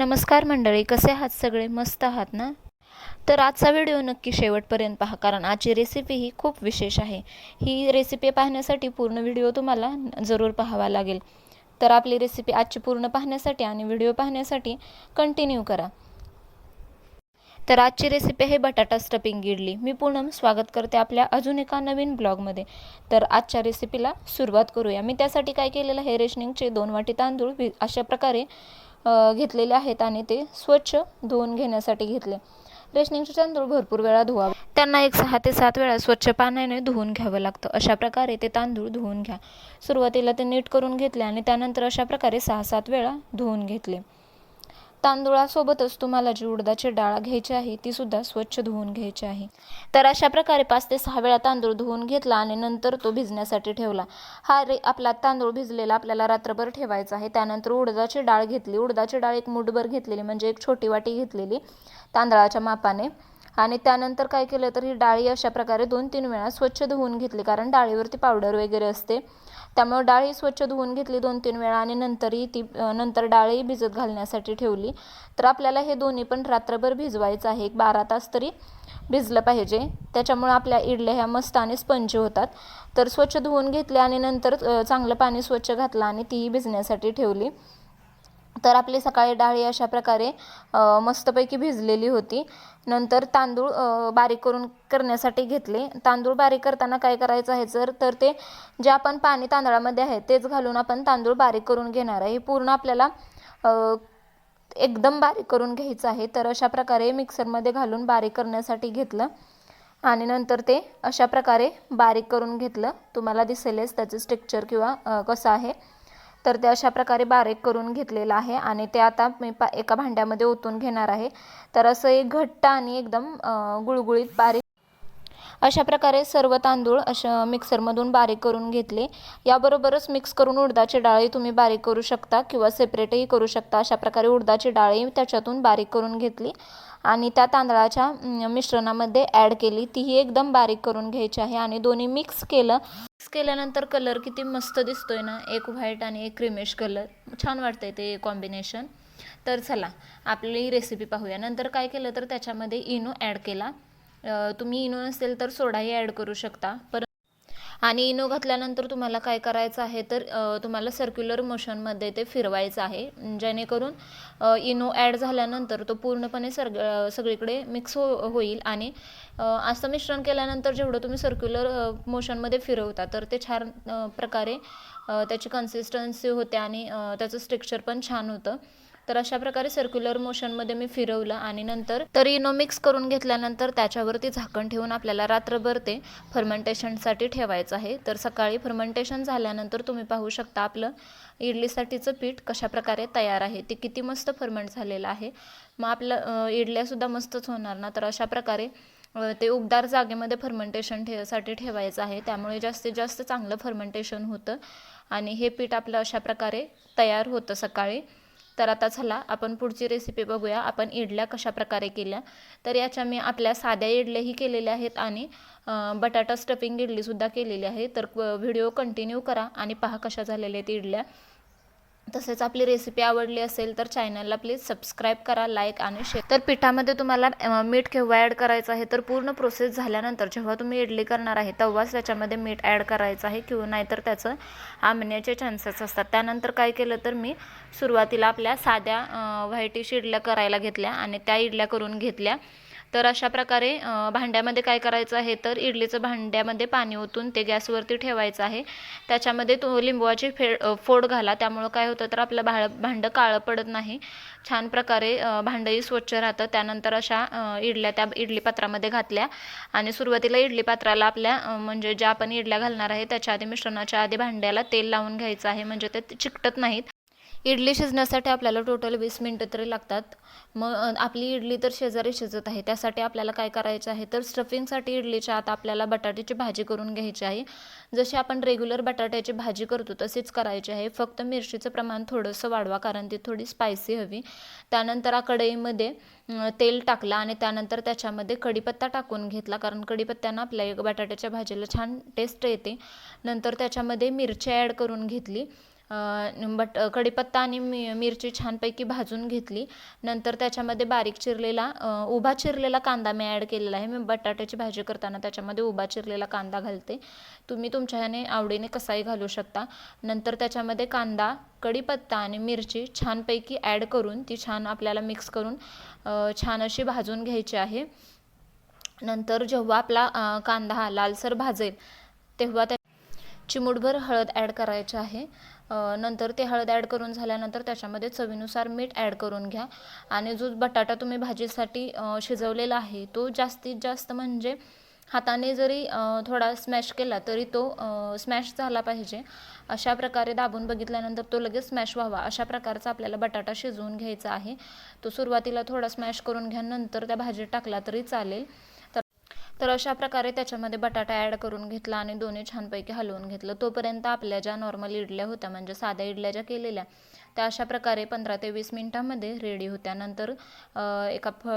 नमस्कार मंडळी कसे आहात सगळे? मस्त आहात ना? तर आजचा व्हिडिओ नक्की शेवटपर्यंत पहा कारण आजची रेसिपी ही खूप विशेष आहे. ही रेसिपी पाहण्यासाठी पूर्ण व्हिडिओ तुम्हाला जरूर पाहावा लागेल. तर आपली रेसिपी आजची पूर्ण पाहण्यासाठी आणि व्हिडिओ पाहण्यासाठी कंटिन्यू करा. तर आजची रेसिपी आहे बटाटा स्टफिंग इडली. मी पूनम स्वागत करते आपल्या अजून एका नवीन ब्लॉगमध्ये तर आजच्या रेसिपीला सुरुवात करूया. मी त्यासाठी काय केलेलं आहे रेशनिंगचे दोन वाटी तांदूळ अशा प्रकारे घेतलेले आहेत आणि ते स्वच्छ धुवून घेण्यासाठी घेतले. रेशनिंगचे तांदूळ भरपूर वेळा धुवावे. त्यांना एक सहा ते सात वेळा स्वच्छ पाण्याने धुवून घ्यावं लागतं. अशा प्रकारे ते तांदूळ धुवून घ्या. सुरुवातीला ते नीट करून घेतले आणि त्यानंतर अशा प्रकारे सहा सात वेळा धुवून घेतले. तांदूळासोबतच तुम्हाला जी उडदाची डाळ घ्यायची आहे ती सुद्धा स्वच्छ धुवून घ्यायची आहे. तर अशा प्रकारे पाच ते सहा वेळा तांदूळ धुवून घेतला आणि नंतर तो भिजण्यासाठी ठेवला. हा रे आपला तांदूळ भिजलेला आपल्याला रात्रभर ठेवायचा आहे. त्यानंतर उडदाची डाळ घेतली. उडदाची डाळ एक मुठभर घेतलेली म्हणजे एक छोटी वाटी घेतलेली तांदळाच्या मापाने. आणि त्यानंतर काय केलं तर ही डाळी अशा प्रकारे दोन तीन वेळा स्वच्छ धुवून घेतली कारण डाळीवरती पावडर वगैरे असते. त्यामुळे डाळी स्वच्छ धुवून घेतली दोन तीन वेळा आणि नंतरही ती नंतर डाळी भिजत घालण्यासाठी ठेवली. तर आपल्याला हे दोन्ही पण रात्रभर भिजवायचं आहे. एक बारा तास तरी भिजलं पाहिजे. त्याच्यामुळे आपल्या इडल्या ह्या मस्त आणि स्पंजी होतात. तर स्वच्छ धुवून घेतले आणि नंतर चांगलं पाणी स्वच्छ घातलं आणि तीही भिजण्यासाठी ठेवली. तर आपली सकाळी डाळी अशा प्रकारे मस्तपैकी भिजलेली होती. नंतर तांदूळ बारीक करून करण्यासाठी घेतले. तांदूळ बारीक करताना काय करायचं आहे जर तर ते जे आपण पाणी तांदळामध्ये आहे तेच घालून आपण तांदूळ बारीक करून घेणार आहे. हे पूर्ण आपल्याला एकदम बारीक करून घ्यायचं आहे. तर अशा प्रकारे मिक्सरमध्ये घालून बारीक करण्यासाठी घेतलं. आणि नंतर ते अशा प्रकारे बारीक करून घेतलं. तुम्हाला दिसेलच त्याचं स्ट्रक्चर किंवा कसं आहे. तर ते अशा प्रकारे बारीक करून घेतलेलं आहे आणि ते आता मी पा एका भांड्यामध्ये ओतून घेणार आहे. तर असं एक घट्ट आणि एकदम गुळगुळीत बारीक अशा प्रकारे सर्व तांदूळ अशा मिक्सरमधून बारीक करून घेतले. याबरोबरच मिक्स करून उडदाची डाळी तुम्ही बारीक करू शकता किंवा सेपरेटही करू शकता. अशा प्रकारे उडदाची डाळी त्याच्यातून बारीक करून घेतली आणि त्या तांदळाच्या मिश्रणामध्ये ॲड केली. तीही एकदम बारीक करून घ्यायची आहे आणि दोन्ही मिक्स केलं केल्यानंतर कलर किती मस्त दिसतोय ना एक व्हाईट आणि एक क्रिमेश कलर छान वाटतंय ते कॉम्बिनेशन तर चला आपली रेसिपी पाहूया. नंतर काय केलं तर त्याच्यामध्ये इनो ॲड केला. तुम्ही इनो नसेल तर सोडाही ॲड करू शकता. पर आणि इनो घातल्यानंतर तुम्हाला काय करायचं आहे तर तुम्हाला सर्क्युलर मोशनमध्ये ते फिरवायचं आहे. जेणेकरून इनो ॲड झाल्यानंतर तो पूर्णपणे सर्ग सगळीकडे मिक्स हो होईल आणि असं मिश्रण केल्यानंतर जेवढं तुम्ही सर्क्युलर मोशनमध्ये फिरवता तर ते छान प्रकारे त्याची कन्सिस्टन्सी होते आणि त्याचं स्ट्रक्चर पण छान होतं. तर अशा प्रकारे सर्क्युलर मोशनमध्ये मी फिरवलं आणि नंतर तर इनो मिक्स करून घेतल्यानंतर त्याच्यावरती झाकण ठेवून आपल्याला रात्रभर ते फर्मेंटेशनसाठी ठेवायचं आहे. तर सकाळी फर्मेंटेशन झाल्यानंतर तुम्ही पाहू शकता आपलं इडलीसाठीचं पीठ कशा प्रकारे तयार आहे. ते किती मस्त फर्मेंट झालेलं आहे. मग आपलं इडल्यासुद्धा मस्तच होणार ना? तर अशा प्रकारे ते उबदार जागेमध्ये फर्मेंटेशन ठे साठी ठेवायचं आहे. त्यामुळे जास्तीत जास्त चांगलं फर्मेंटेशन होतं आणि हे पीठ आपलं अशा प्रकारे तयार होतं सकाळी. तर आता चला आपण पुढची रेसिपी बघूया. आपण इडल्या कशा प्रकारे केल्या? तर याच्या मी आपल्या साध्या इडल्याही केलेल्या आहेत आणि बटाटा स्टफिंग इडलीसुद्धा केलेली आहे. तर व्हिडिओ कंटिन्यू करा आणि पहा कशा झालेल्या आहेत इडल्या. तसेच आपली रेसिपी आवडली असेल तर चॅनलला प्लीज सबस्क्राईब करा लाईक आणि शेअर तर पिठामध्ये तुम्हाला मीठ केव्हा ॲड करायचं आहे तर पूर्ण प्रोसेस झाल्यानंतर जेव्हा तुम्ही इडली करणार आहे तेव्हाच त्याच्यामध्ये मीठ ॲड करायचं आहे किंवा नाहीतर त्याचं आंबण्याचे चान्सेस असतात. त्यानंतर काय केलं तर मी सुरुवातीला आपल्या साध्या व्हायटिश इडल्या करायला घेतल्या आणि त्या इडल्या करून घेतल्या. तर अशा प्रकारे भांड्यामध्ये काय करायचं आहे तर इडलीचं भांड्यामध्ये पाणी ओतून ते गॅसवरती ठेवायचं आहे. त्याच्यामध्ये तो लिंबवाची फे फोड घाला. त्यामुळं काय होतं तर आपलं भाळ भांडं काळं पडत नाही. छान प्रकारे भांडंही स्वच्छ राहतं. त्यानंतर अशा इडल्या त्या इडली पात्रामध्ये घातल्या. आणि सुरुवातीला इडली पात्राला आपल्या म्हणजे ज्या आपण इडल्या घालणार आहे त्याच्या आधी मिश्रणाच्या आधी भांड्याला तेल लावून घ्यायचं आहे. म्हणजे ते चिकटत नाहीत. इडली शिजण्यासाठी आपल्याला टोटल वीस मिनटं तरी लागतात. मग आपली इडली तर शेजारी शिजत आहे. त्यासाठी आपल्याला काय करायचं आहे तर स्टफिंगसाठी इडलीच्या आत आपल्याला बटाट्याची भाजी करून घ्यायची आहे. जशी आपण रेग्युलर बटाट्याची भाजी करतो तशीच करायची आहे. फक्त मिरचीचं प्रमाण थोडंसं वाढवा कारण ती थोडी स्पायसी हवी. त्यानंतर आ कढईमध्ये तेल टाकलं आणि त्यानंतर त्याच्यामध्ये कढीपत्ता टाकून घेतला कारण कढीपत्त्यानं आपल्या बटाट्याच्या भाजीला छान टेस्ट येते. नंतर त्याच्यामध्ये मिरची ॲड करून घेतली. बट कढीपत्ता आणि मि मिरची छानपैकी भाजून घेतली. नंतर त्याच्यामध्ये बारीक चिरलेला उभा चिरलेला कांदा मी ॲड केलेला आहे. मी बटाट्याची भाजी करताना त्याच्यामध्ये उभा चिरलेला कांदा घालते. तुम्ही तुमच्या ह्याने आवडीने कसाही घालू शकता. नंतर त्याच्यामध्ये कांदा कढीपत्ता आणि मिरची छानपैकी ॲड करून ती छान आपल्याला मिक्स करून छान अशी भाजून घ्यायची आहे. नंतर जेव्हा आपला कांदा हा लालसर भाजेल तेव्हा त्या चिमूटभर हळद ॲड करायची आहे. नंतर ते हळद ॲड करून झाल्यानंतर त्याच्यामध्ये चवीनुसार मीठ ॲड करून घ्या. आणि जो बटाटा तुम्ही भाजीसाठी शिजवलेला आहे तो जास्तीत जास्त म्हणजे हाताने जरी थोडा स्मॅश केला तरी तो स्मॅश झाला पाहिजे. अशा प्रकारे दाबून बघितल्यानंतर तो लगेच स्मॅश व्हावा. अशा प्रकारचा आपल्याला बटाटा शिजवून घ्यायचा आहे. तो सुरुवातीला थोडा स्मॅश करून घ्या नंतर त्या भाजीत टाकला तरी चालेल. तर अशा प्रकारे त्याच्यामध्ये बटाटा ॲड करून घेतला आणि दोन्ही छानपैकी हलवून घेतलं. तोपर्यंत आपल्या ज्या नॉर्मल इडल्या होत्या म्हणजे साध्या इडल्या ज्या केलेल्या त्या अशा प्रकारे पंधरा ते वीस मिनटामध्ये रेडी होत्या. नंतर एका फ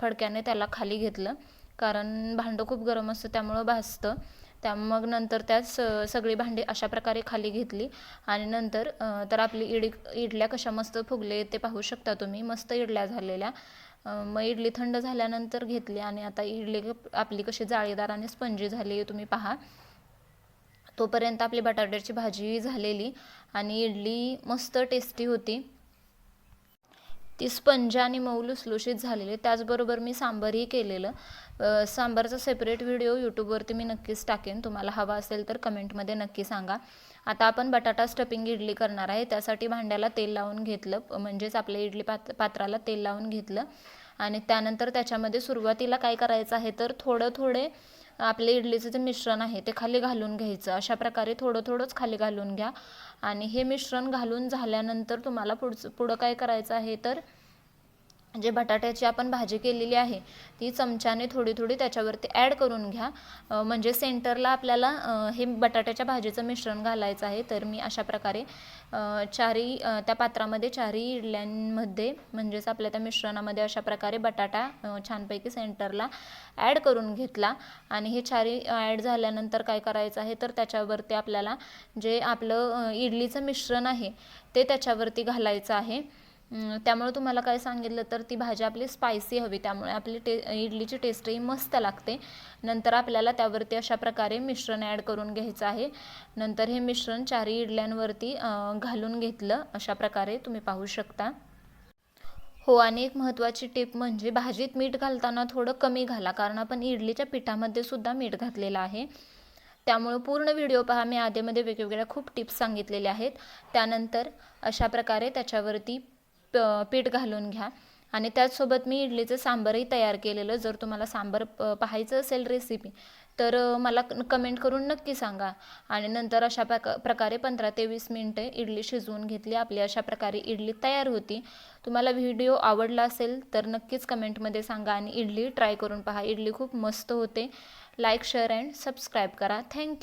फडक्याने त्याला खाली घेतलं. कारण भांडं खूप गरम असतं त्यामुळं भाजतं. त्या मग नंतर त्याच स सगळी भांडी अशा प्रकारे खाली घेतली. आणि नंतर तर आपली इडी इडल्या कशा मस्त फुगले ते पाहू शकता तुम्ही. मस्त इडल्या झालेल्या. मग इडली थंड झाल्यानंतर घेतली आणि आता इडली आपली कशी जाळीदार आणि स्पंजी झाली आहे तुम्ही पहा. तोपर्यंत आपली बटाट्याची भाजी झालेली आणि इडली मस्त टेस्टी होती. ती स्पंज आणि मऊ लुसलुशीत झालेली. त्याचबरोबर मी सांबारही केलेलं. सांबारचा सेपरेट व्हिडिओ यूट्यूबवरती मी नक्कीच टाकेन. तुम्हाला हवा असेल तर कमेंटमध्ये नक्की सांगा. आता आपण बटाटा स्टफिंग इडली करणार आहे. त्यासाठी भांड्याला तेल लावून घेतलं. म्हणजेच आपल्या इडली पात पात्राला तेल लावून घेतलं. आणि त्यानंतर त्याच्यामध्ये सुरुवातीला काय करायचं आहे तर थोडं थोडे आपले इडलीचं जे मिश्रण आहे ते खाली घालून घ्यायचं. अशा प्रकारे थोडं थोडंच खाली घालून घ्या. आणि हे मिश्रण घालून झाल्यानंतर तुम्हाला पुढचं पुढं काय करायचं आहे तर जे बटाट्याची आपण भाजी केलेली आहे ती चमच्याने थोडी थोडी त्याच्यावरती ॲड करून घ्या. म्हणजे सेंटरला आपल्याला हे बटाट्याच्या भाजीचं मिश्रण घालायचं आहे तर मी अशा प्रकारे चारी त्या पात्रामध्ये चारी इडल्यांमध्ये म्हणजेच आपल्या त्या मिश्रणामध्ये अशा प्रकारे बटाटा छानपैकी सेंटरला ॲड करून घेतला. आणि हे चारी ॲड झाल्यानंतर काय करायचं आहे तर त्याच्यावरती आपल्याला जे आपलं इडलीचं मिश्रण आहे ते त्याच्यावरती घालायचं आहे. त्यामुळे तुम्हाला काय सांगितलं तर ती भाजी आपली स्पायसी हवी त्यामुळे आपली टे इडलीची टेस्टही मस्त लागते. नंतर आपल्याला त्यावरती अशा प्रकारे मिश्रण ॲड करून घ्यायचं आहे. नंतर हे मिश्रण चारही इडल्यांवरती घालून घेतलं अशा प्रकारे तुम्ही पाहू शकता. हो आणि एक महत्त्वाची टिप म्हणजे भाजीत मीठ घालताना थोडं कमी घाला कारण आपण इडलीच्या पिठामध्ये सुद्धा मीठ घातलेलं आहे. त्यामुळं पूर्ण व्हिडिओ पहा मी आधीमध्ये वेगवेगळ्या खूप टिप्स सांगितलेल्या आहेत. त्यानंतर अशा प्रकारे त्याच्यावरती पीठ घालून घ्या. आणि त्याचसोबत मी इडलीचं सांबारही तयार केलेलं जर तुम्हाला सांबार पाहायचं असेल रेसिपी तर मला कमेंट करून नक्की सांगा. आणि नंतर अशा प्रकारे पंधरा ते वीस मिनटे इडली शिजवून घेतली. आपली अशा प्रकारे इडली तयार होती. तुम्हाला व्हिडिओ आवडला असेल तर नक्कीच कमेंटमध्ये सांगा आणि इडली ट्राय करून पहा. इडली खूप मस्त होते. लाईक शेअर अँड सबस्क्राईब करा. Thank you